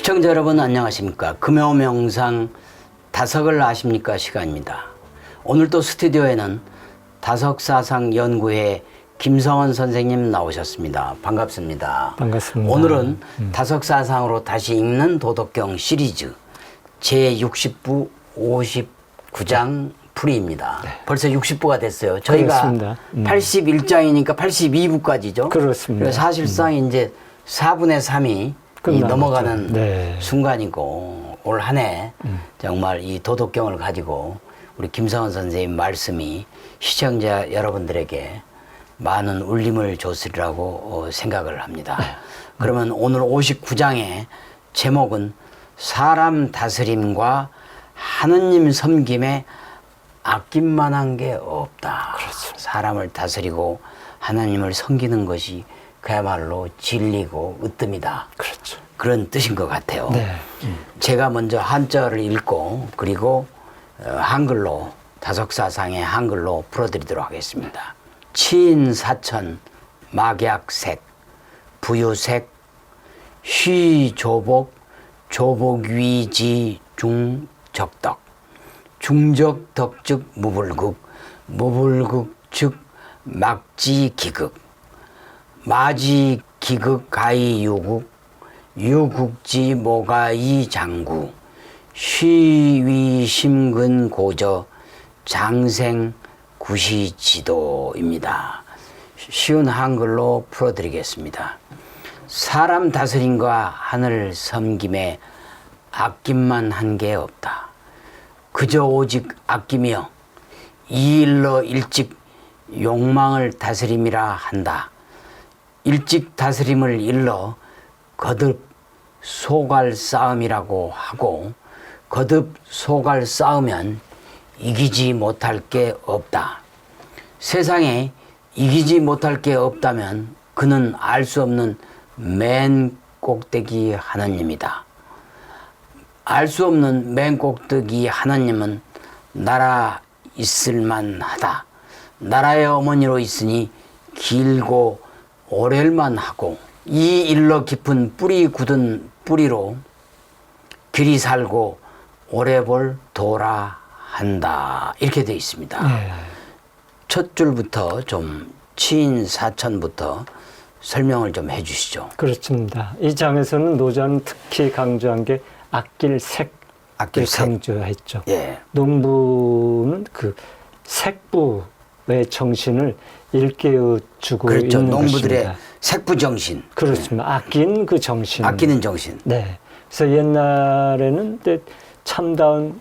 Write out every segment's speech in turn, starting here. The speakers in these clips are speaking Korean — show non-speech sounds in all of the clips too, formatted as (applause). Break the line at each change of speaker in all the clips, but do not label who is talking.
시청자 여러분 안녕하십니까? 금요명상 다석을 아십니까? 시간입니다. 오늘 또 스튜디오에는 다석사상 연구회 김성원 선생님 나오셨습니다. 반갑습니다.
반갑습니다.
오늘은 다석사상으로 다시 읽는 도덕경 시리즈 제60부 59장 풀이입니다. 벌써 60부가 됐어요. 저희가.
음.
81장이니까 82부까지죠?
그렇습니다.
사실상 이제 4분의 3이
끝나갔죠.
넘어가는
네.
순간이고 올 한해 정말 이 도덕경을 가지고 우리 김성원 선생님 말씀이 시청자 여러분들에게 많은 울림을 줬으리라고 어, 생각을 합니다. 그러면 오늘 59장의 제목은 사람 다스림과 하느님 섬김에 아낌만한 게 없다. 사람을 다스리고 하나님을 섬기는 것이 그야말로 진리고 으뜸이다.
그렇죠.
그런 뜻인 것 같아요.
네.
제가 먼저 한자를 읽고 그리고 어, 한글로 다석사상의 한글로 풀어드리도록 하겠습니다. 치인 사천 막약색 부유색 쉬조복 조복위지 중적덕 중적덕 즉 무불극 무불극 즉 막지기극 마지 기극 가이 유국 유국지 모가 이 장구 쉬위 심근 고저 장생 구시 지도입니다. 쉬운 한글로 풀어드리겠습니다. 사람 다스림과 하늘 섬김에 아낌만 한 게 없다. 그저 오직 아끼며 이 일로 일찍 욕망을 다스림이라 한다. 일찍 다스림을 일러 거듭 소갈 싸움이라고 하고 거듭 소갈 싸우면 이기지 못할 게 없다. 세상에 이기지 못할 게 없다면 그는 알 수 없는 맨 꼭대기 하나님이다. 알 수 없는 맨 꼭대기 하나님은 나라 있을만 하다. 나라의 어머니로 있으니 길고 오렐만 하고 이 일러 깊은 뿌리 굳은 뿌리로 길이 살고 오래 볼 도라 한다. 이렇게 되어 있습니다.
네.
첫 줄부터 좀 치인 사천부터 설명을 좀 해주시죠.
그렇습니다. 이 장에서는 노자는 특히 강조한 게 아낄 색을
아낄 색.
강조했죠.
예.
농부는 그 색부의 정신을 일깨워 주고
그렇죠.
있는
농부들의
것입니다.
색부 정신,
그렇습니다. 아낀 그 정신.
아끼는 정신.
네. 그래서 옛날에는 이제 참다운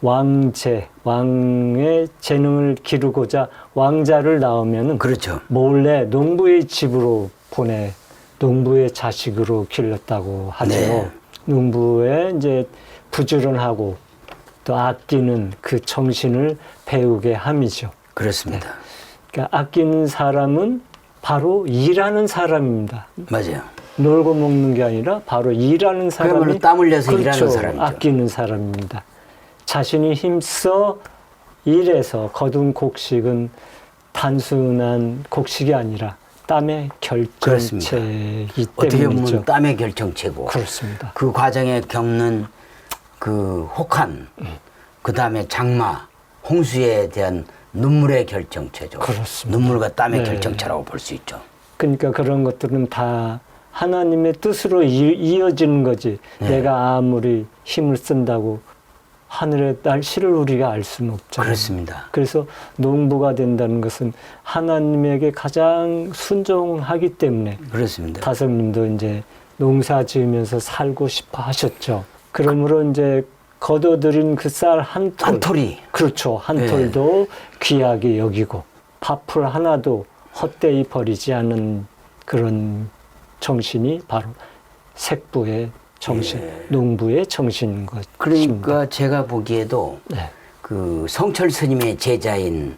왕제, 왕의 재능을 기르고자 왕자를 낳으면은
그렇죠.
몰래 농부의 집으로 보내 농부의 자식으로 길렀다고 하죠.
네.
농부의 이제 부지런하고 또 아끼는 그 정신을 배우게 함이죠.
그렇습니다.
그러니까 아끼는 사람은 바로 일하는 사람입니다.
맞아요.
놀고 먹는 게 아니라 바로 일하는 사람이
땀 흘려서
그렇죠.
일하는 사람이죠.
아끼는 사람입니다. 자신이 힘써 일해서 거둔 곡식은 단순한 곡식이 아니라 땀의. 결정체이기
어떻게
때문이죠.
보면 땀의 결정체고
그렇습니다.
그 과정에 겪는 그 혹한, 그 다음에 장마, 홍수에 대한 눈물의 결정체죠.
그렇습니다.
눈물과 땀의
네.
결정체라고 볼 수 있죠.
그러니까 그런 것들은 다 하나님의 뜻으로 이- 이어지는 거지.
네.
내가 아무리 힘을 쓴다고 하늘의 날씨를 우리가 알 수는 없잖아요.
그렇습니다.
그래서 농부가 된다는 것은 하나님에게 가장 순종하기 때문에
그렇습니다.
다섯님도 이제 농사 지으면서 살고 싶어 하셨죠. 그러므로 이제 거둬들인 그 쌀 한 톨.
한 톨이
그렇죠. 한
네.
톨도 귀하게 여기고 밥풀 하나도 헛되이 버리지 않는 그런 정신이 바로 색부의 정신,
예.
농부의 정신인 것입니다.
그러니까 제가 보기에도
네.
그 성철 스님의 제자인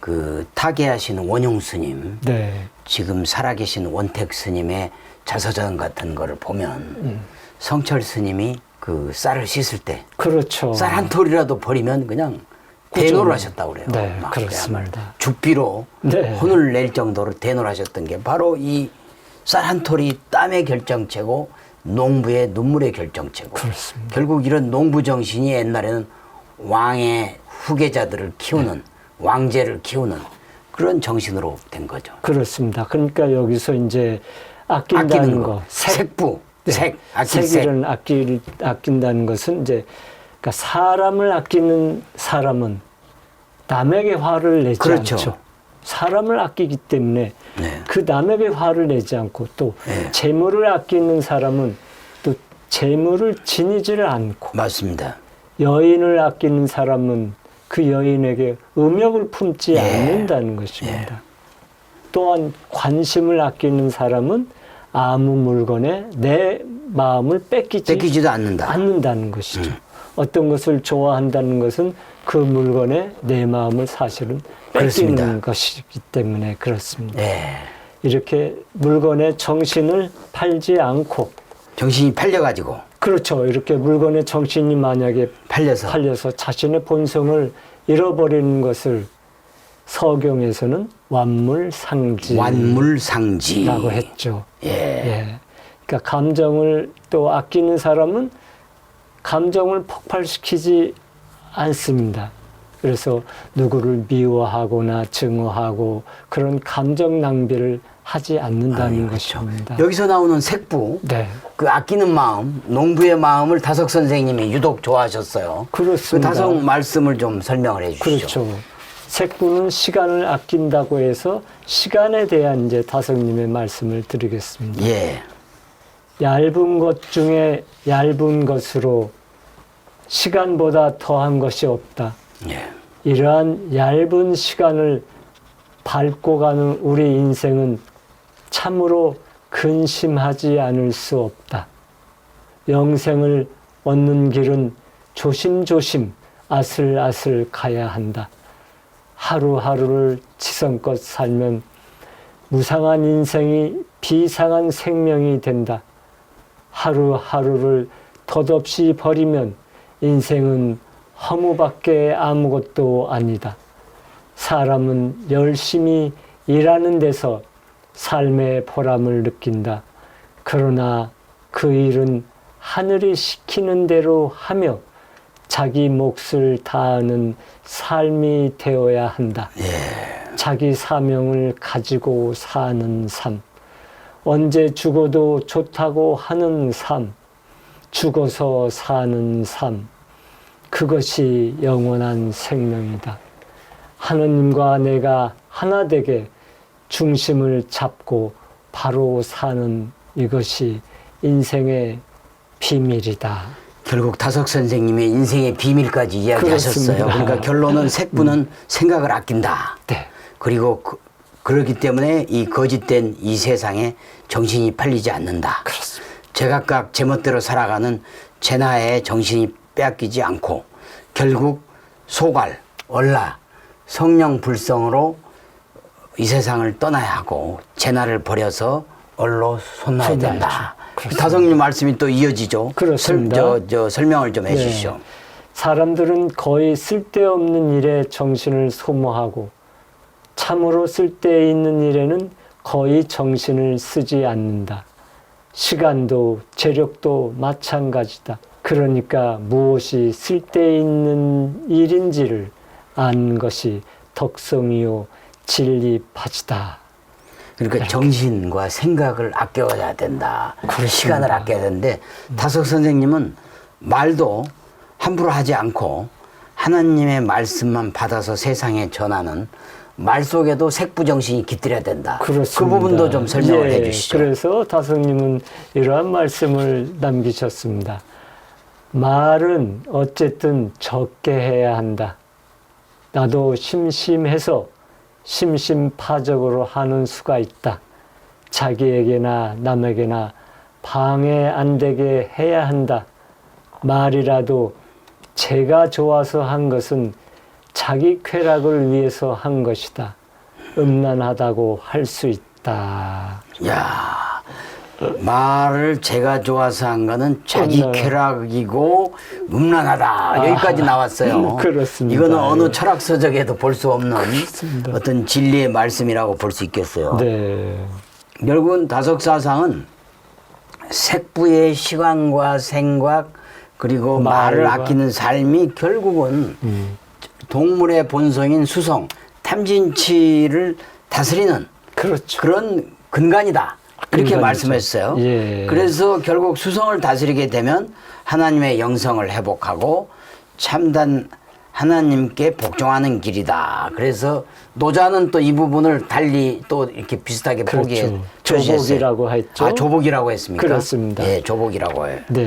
그 타계하신 원용 스님
네.
지금 살아계신 원택 스님의 자서전 같은 거를 보면
음.
성철 스님이 그 쌀을 씻을 때
그렇죠.
쌀 한 톨이라도 버리면 그냥 대노를 하셨다고 그래요.
네,
막
그렇습니다.
죽비로
네.
혼을 낼 정도로 대노를 하셨던 게 바로 이 쌀 한 톨이 땀의 결정체고 농부의 눈물의 결정체고
그렇습니다.
결국 이런 농부 정신이 옛날에는 왕의 후계자들을 키우는 왕제를 키우는 그런 정신으로 된 거죠.
그렇습니다. 그러니까 여기서 이제 아낀다는
아끼는
거,
거, 색 부, 색, 아낄 색.
아낄 아낀다는 것은 이제 그러니까 사람을 아끼는 사람은 남에게 화를 내지
그렇죠.
않죠. 사람을 아끼기 때문에
네.
그 남에게 화를 내지 않고 또
네.
재물을 아끼는 사람은 또 재물을 지니지를 않고
맞습니다.
여인을 아끼는 사람은 그 여인에게 음욕을 품지
예.
않는다는 것입니다. 또한 관심을 아끼는 사람은 아무 물건에 내 마음을 뺏기지
뺏기지도 않는다.
않는다는 것이죠. 어떤 것을 좋아한다는 것은 그 물건에 내 마음을 사실은 뺏기는
그렇습니다.
것이기 때문에 그렇습니다.
예.
이렇게 물건에 정신을 팔지 않고
정신이 팔려가지고
그렇죠. 이렇게 물건에 정신이 만약에
팔려서
팔려서 자신의 본성을 잃어버리는 것을 서경에서는 완물상지 라고
완물상지.
했죠.
예.
예. 그러니까 감정을 또 아끼는 사람은 감정을 폭발시키지 않습니다. 그래서 누구를 미워하거나 증오하고 그런 감정 낭비를 하지 않는다는
그렇죠.
것입니다.
여기서 나오는 색부,
네.
그 아끼는 마음, 농부의 마음을 다석 선생님이 유독 좋아하셨어요.
그렇습니다.
그 다석 말씀을 좀 설명을 해주시죠.
그렇죠. 색부는 시간을 아낀다고 해서 시간에 대한 이제 다성님의 말씀을 드리겠습니다.
예.
얇은 것 중에 얇은 것으로 시간보다 더한 것이 없다.
예.
이러한 얇은 시간을 밟고 가는 우리 인생은 참으로 근심하지 않을 수 없다. 영생을 얻는 길은 조심조심 아슬아슬 가야 한다. 하루하루를 지성껏 살면 무상한 인생이 비상한 생명이 된다. 하루하루를 덧없이 버리면 인생은 허무밖에 아무것도 아니다. 사람은 열심히 일하는 데서 삶의 보람을 느낀다. 그러나 그 일은 하늘이 시키는 대로 하며 자기 몫을 다하는 삶이 되어야 한다. 자기 사명을 가지고 사는 삶. 언제 죽어도 좋다고 하는 삶. 죽어서 사는 삶. 그것이 영원한 생명이다. 하느님과 내가 하나 되게 중심을 잡고 바로 사는 이것이 인생의 비밀이다.
결국 다석 선생님의 인생의 비밀까지 이야기하셨어요.
그렇습니다.
그러니까 결론은 색부는 생각을 아낀다.
네.
그리고 그, 그렇기 때문에 이 거짓된 이 세상에 정신이 팔리지 않는다.
그렇습니다.
제각각 제멋대로 살아가는 제나의 정신이 빼앗기지 않고 결국 소갈, 얼라, 성령 불성으로 이 세상을 떠나야 하고 제나를 버려서 얼로 손나야. 된다.
그렇습니다.
다성님 말씀이 또 이어지죠.
그렇습니다.
설, 저, 저 설명을 좀
네.
해주시죠.
사람들은 거의 쓸데없는 일에 정신을 소모하고 참으로 쓸데 있는 일에는 거의 정신을 쓰지 않는다. 시간도 재력도 마찬가지다. 그러니까 무엇이 쓸데 있는 일인지를 안 것이 덕성이요 진리 파지다.
그러니까 정신과 생각을 아껴야 된다.
그렇습니다.
시간을 아껴야 되는데 다석 선생님은 말도 함부로 하지 않고 하나님의 말씀만 받아서 세상에 전하는 말 속에도 색부 정신이 깃들여야 된다.
그렇습니다.
그 부분도 좀 설명을
예,
해주시죠.
그래서 다성님은 이러한 말씀을 남기셨습니다. 말은 어쨌든 적게 해야 한다. 나도 심심해서 심심파적으로 하는 수가 있다. 자기에게나 남에게나 방해 안 되게 해야 한다. 말이라도 제가 좋아서 한 것은 자기 쾌락을 위해서 한 것이다. 음란하다고 할 수 있다.
야 말을 제가 좋아서 한 거는 자기. 쾌락이고 음란하다 여기까지 나왔어요. (laughs)
그렇습니다.
이거는 어느
예.
철학 서적에도 볼 수 없는
그렇습니다.
어떤 진리의 말씀이라고 볼 수 있겠어요.
네.
결국은 다석사상은 색부의 시간과 생각 그리고 말을 아끼는 삶이 결국은
음.
동물의 본성인 수성, 탐진치를 다스리는
그렇죠.
그런 근간이다.
근간이죠.
말씀했어요.
예.
그래서 결국 수성을 다스리게 되면 하나님의 영성을 회복하고 참단 하나님께 복종하는 길이다. 그래서 노자는 또 이 부분을 달리 또 이렇게 비슷하게
그렇죠.
포기해
조복이라고 했죠.
아, 조복이라고 했습니까?
그렇습니다.
예, 조복이라고 해요.
네.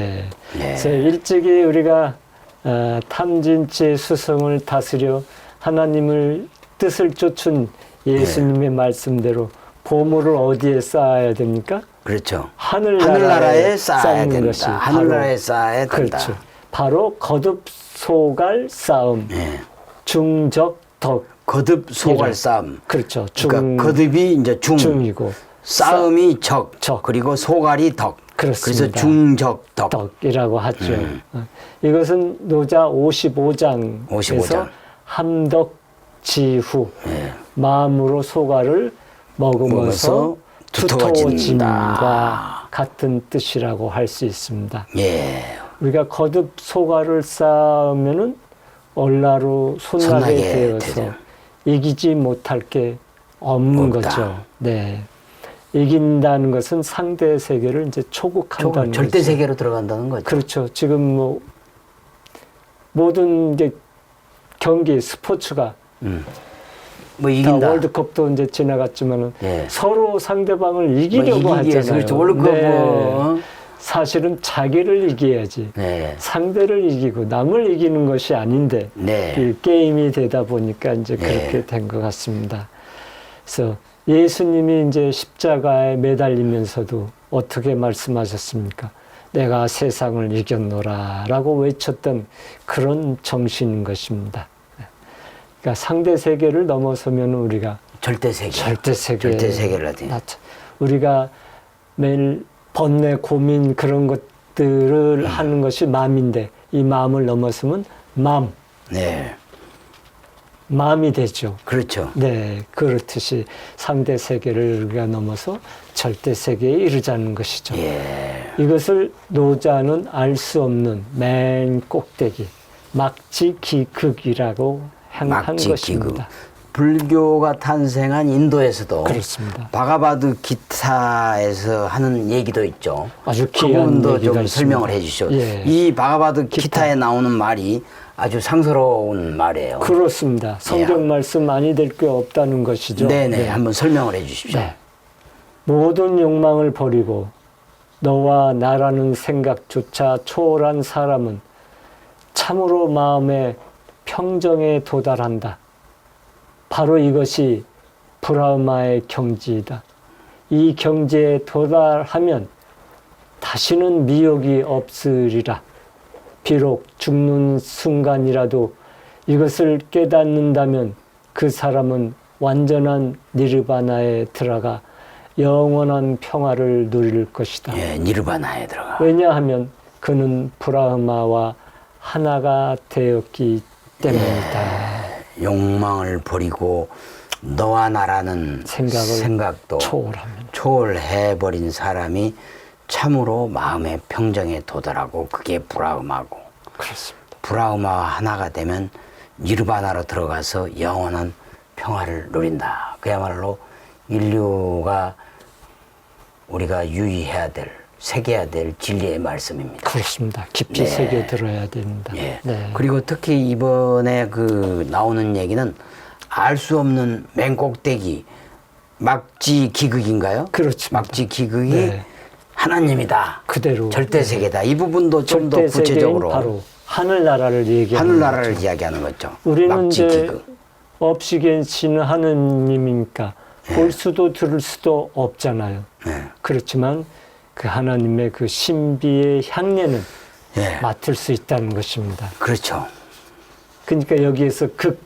네.
그래서 일찍이 우리가 어, 탐진치의 수성을 다스려 하나님을 뜻을 쫓은 예수님의 말씀대로 보물을 어디에 쌓아야 됩니까?
그렇죠.
하늘나라에,
하늘나라에 쌓아야 된다.
것이
하늘나라에 쌓아야 된다.
그렇죠. 바로 거듭 소갈 싸움,
예.
중적 덕.
거듭 소갈. 싸움.
그렇죠. 중,
그러니까 거듭이 이제 중,
중이고
싸움이 적,
적.
그리고 소갈이 덕.
그렇습니다.
그래서 중적 덕.
덕이라고 하죠.
음.
어, 이것은 노자 55장에서
55장.
함덕 지후
예.
마음으로 소가를 먹으면서
두터워진다.
같은 뜻이라고 할 수 있습니다.
예.
우리가 거듭 소가를 쌓으면은 얼라로 손나게 되어서
되죠.
이기지 못할 게 없는
없다.
거죠. 네. 이긴다는 것은 상대 세계를 이제 초국한다는
조- 절대
거죠.
세계로 들어간다는 거죠.
그렇죠. 지금 뭐 모든 이제 경기 스포츠가
음.
뭐다
이긴다.
월드컵도 이제 지나갔지만은
예.
서로 상대방을
뭐
이기려고
이기기 위해서
하잖아요.
그렇죠. 월드컵
네.
뭐.
사실은 자기를 이겨야지.
네.
상대를 이기고 남을 이기는 것이 아닌데
네.
이 게임이 되다 보니까 이제
네.
그렇게 된것 같습니다. 그래서 예수님이 이제 십자가에 매달리면서도 어떻게 말씀하셨습니까? 내가 세상을 이겼노라라고 외쳤던 그런 정신인 것입니다. 그러니까 상대 세계를 넘어서면 우리가
절대 세계.
절대 세계
절대 세계를 하지.
우리가 매일 번뇌 고민 그런 것들을 하는 것이 마음인데 이 마음을 넘어서면 마음
네.
마음이 되죠.
그렇죠.
네, 그렇듯이 상대 세계를 우리가 넘어서 절대 세계에 이르자는 것이죠.
예.
이것을 노자는 알 수 없는 맨 꼭대기 막지 기극이라고
기극.
것입니다.
불교가 탄생한 인도에서도
그렇습니다.
바가바드 기타에서 하는 얘기도 있죠.
아주
그 부분도 좀
있습니다.
설명을 해주시죠.
예.
이 바가바드
기타.
기타에 나오는 말이 아주 상스러운 말이에요.
그렇습니다. 성경 말씀 아니 될 게 없다는 것이죠.
예. 네네. 한번 설명을 해주십시오.
네. 모든 욕망을 버리고 너와 나라는 생각조차 초월한 사람은 참으로 마음의 평정에 도달한다. 바로 이것이 브라흐마의 경지이다. 이 경지에 도달하면 다시는 미혹이 없으리라. 비록 죽는 순간이라도 이것을 깨닫는다면 그 사람은 완전한 니르바나에 들어가 영원한 평화를 누릴 것이다.
예, 니르바나에 들어가.
왜냐하면 그는 브라흐마와 하나가 되었기 때문이다.
욕망을 버리고 너와 나라는
생각을
생각도
초월하면.
초월해버린 사람이 참으로 마음의 평정에 도달하고 그게 브라흐마고
그렇습니다.
브라흐마와 하나가 되면 니르바나로 들어가서 영원한 평화를 누린다. 그야말로 인류가 우리가 유의해야 될, 새겨야 될 진리의 말씀입니다.
그렇습니다. 깊이
네.
새겨 들어야 됩니다.
예.
네.
그리고 특히 이번에 그 나오는 얘기는 알 수 없는 맨 꼭대기 막지 기극인가요?
그렇습니다.
막지 기극이
네.
하나님이다.
그대로
절대 세계다. 이 부분도 좀 더 구체적으로
바로 하늘나라를 얘기하는
하늘나라를
거죠.
이야기하는 거죠.
우리는
막지 기극.
없이 계시는 하느님이니까 볼 수도 들을 수도 없잖아요.
네.
그렇지만 그 하나님의 그 신비의 향내는
예.
맡을 수 있다는 것입니다.
그렇죠.
그러니까 여기에서 극,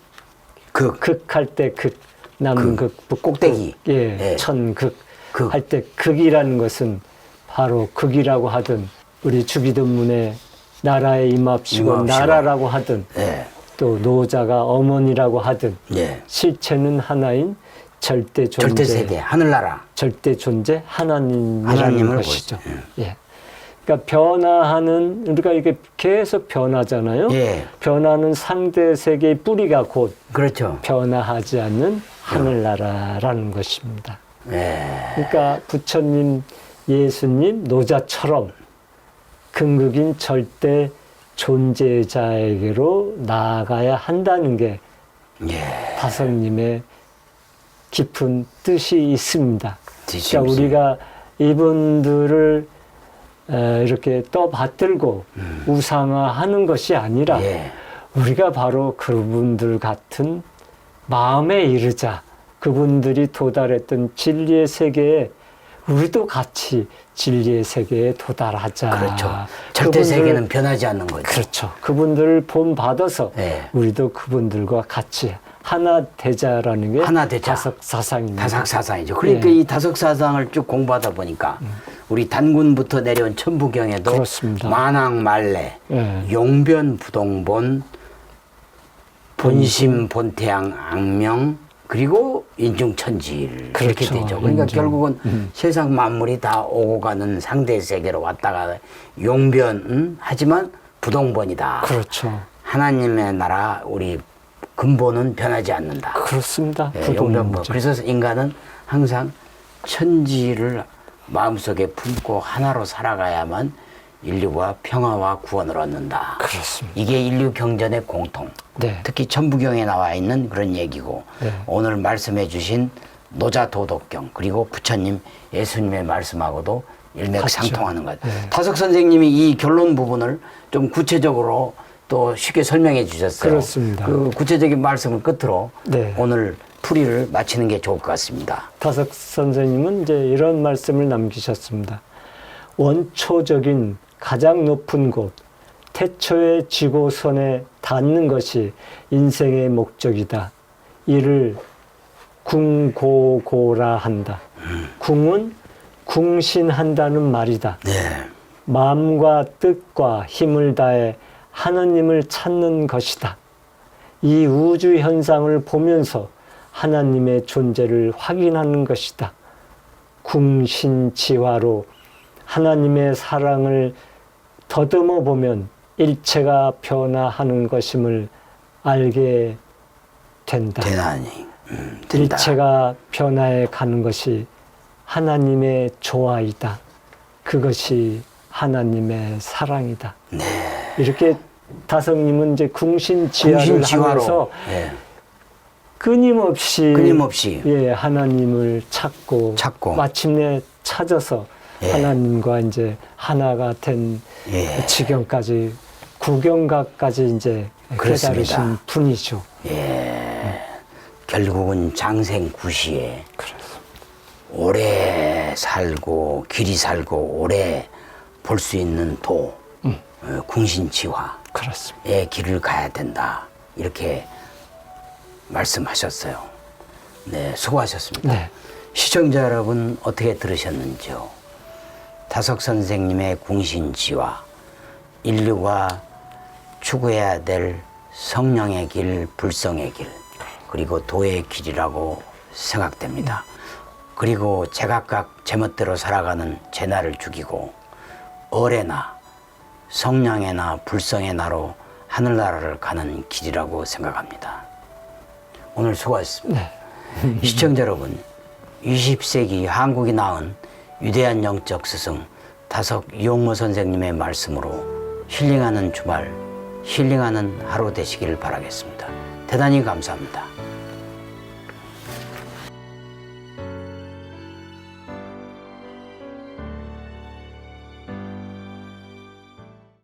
극.
극할 때 극, 남극, 북극,
꼭대기.
예,
예.
천극
극.
할 때 극이라는 것은 바로 극이라고 하든 우리 주기도문에 나라에 임합시고
임합시고.
나라라고 하든
예.
또 노자가 어머니라고 하든
예.
실체는 하나인 절대 존재,
절대 세계, 하늘나라.
절대 존재 하나님이라는 것이죠.
보죠.
예. 그러니까 변화하는 우리가 이게 계속 변하잖아요.
예.
변화는 상대 세계의 뿌리가 곧
그렇죠.
변화하지 않는 하늘나라라는 것입니다.
예.
그러니까 부처님, 예수님, 노자처럼 근극인 절대 존재자에게로 나아가야 한다는 게
예.
다성님의 깊은 뜻이 있습니다. 그러니까. 우리가 이분들을 에, 이렇게 떠받들고 우상화하는 것이 아니라
음. 예.
우리가 바로 그분들 같은 마음에 이르자 그분들이 도달했던 진리의 세계에 우리도 같이 진리의 세계에 도달하자.
그렇죠. 절대
그분들-
세계는 변하지 않는 거죠.
그렇죠. 그분들을 본 받아서
예.
우리도 그분들과 같이 하나 되자라는 게
하나 되자.
다섯 사상입니다.
다삭 사상이죠. 그러니까
예.
이 다삭 사상을 쭉 공부하다 보니까 우리 단군부터 내려온 천부경에도
그렇습니다.
만왕 말래,
예.
용변 부동본, 본심 본태양 악명 그리고 인중천지일 이렇게
그렇죠.
되죠. 그러니까
인중.
결국은
음.
세상 만물이 다 오고 가는 상대 세계로 왔다가 용변 음? 하지만 부동본이다.
그렇죠.
하나님의 나라 우리 근본은 변하지 않는다.
그렇습니다.
예. 용변법. 그래서 인간은 항상 천지를 마음속에 품고 하나로 살아가야만 인류가 평화와 구원을 얻는다.
그렇습니다.
이게 인류 경전의 공통.
네.
특히 천부경에 나와 있는 그런 얘기고
네.
오늘 말씀해 주신 노자 도덕경 그리고 부처님 예수님의 말씀하고도 일맥상통하는 것.
네.
타석 선생님이 이 결론 부분을 좀 구체적으로 또 쉽게 설명해 주셨어요.
그렇습니다.
그 구체적인 말씀을 끝으로
네.
오늘 풀이를 마치는 게 좋을 것 같습니다.
다석 선생님은 이제 이런 말씀을 남기셨습니다. 원초적인 가장 높은 곳, 태초의 지고선에 닿는 것이 인생의 목적이다. 이를 궁고고라 한다. 궁은 궁신한다는 말이다.
네.
마음과 뜻과 힘을 다해 하나님을 찾는 것이다. 이 우주 현상을 보면서 하나님의 존재를 확인하는 것이다. 궁신지화로 하나님의 사랑을 더듬어 보면 일체가 변화하는 것임을 알게 된다.
대단히 음, 된다.
일체가 변화해 가는 것이 하나님의 조화이다. 그것이 하나님의 사랑이다.
네.
이렇게 다성님은 이제 궁신지화를
궁신지화로
하면서
예.
끊임없이
끊임없이
예 하나님을 찾고
찾고.
마침내 찾아서
예.
하나님과 이제 하나가 된
예.
지경까지 구경가까지 이제
그렇습니다.
깨달으신 분이죠.
예. 결국은 장생구시에 오래 살고 길이 살고 오래 볼 수 있는 도 궁신치화의
그렇습니다.
길을 가야 된다 이렇게 말씀하셨어요. 네, 수고하셨습니다.
네.
시청자 여러분 어떻게 들으셨는지요? 다석 선생님의 궁신지와 인류가 추구해야 될 성령의 길, 불성의 길, 그리고 도의 길이라고 생각됩니다. 그리고 제각각 제멋대로 살아가는 제 나를 죽이고 어의 나, 성령의 나, 불성의 나로 하늘나라를 가는 길이라고 생각합니다. 오늘 수고하셨습니다.
네. (laughs)
시청자 여러분, 20세기 한국이 낳은 위대한 영적 스승 다석 이용모 선생님의 말씀으로 힐링하는 주말, 힐링하는 하루 되시기를 바라겠습니다. 대단히 감사합니다.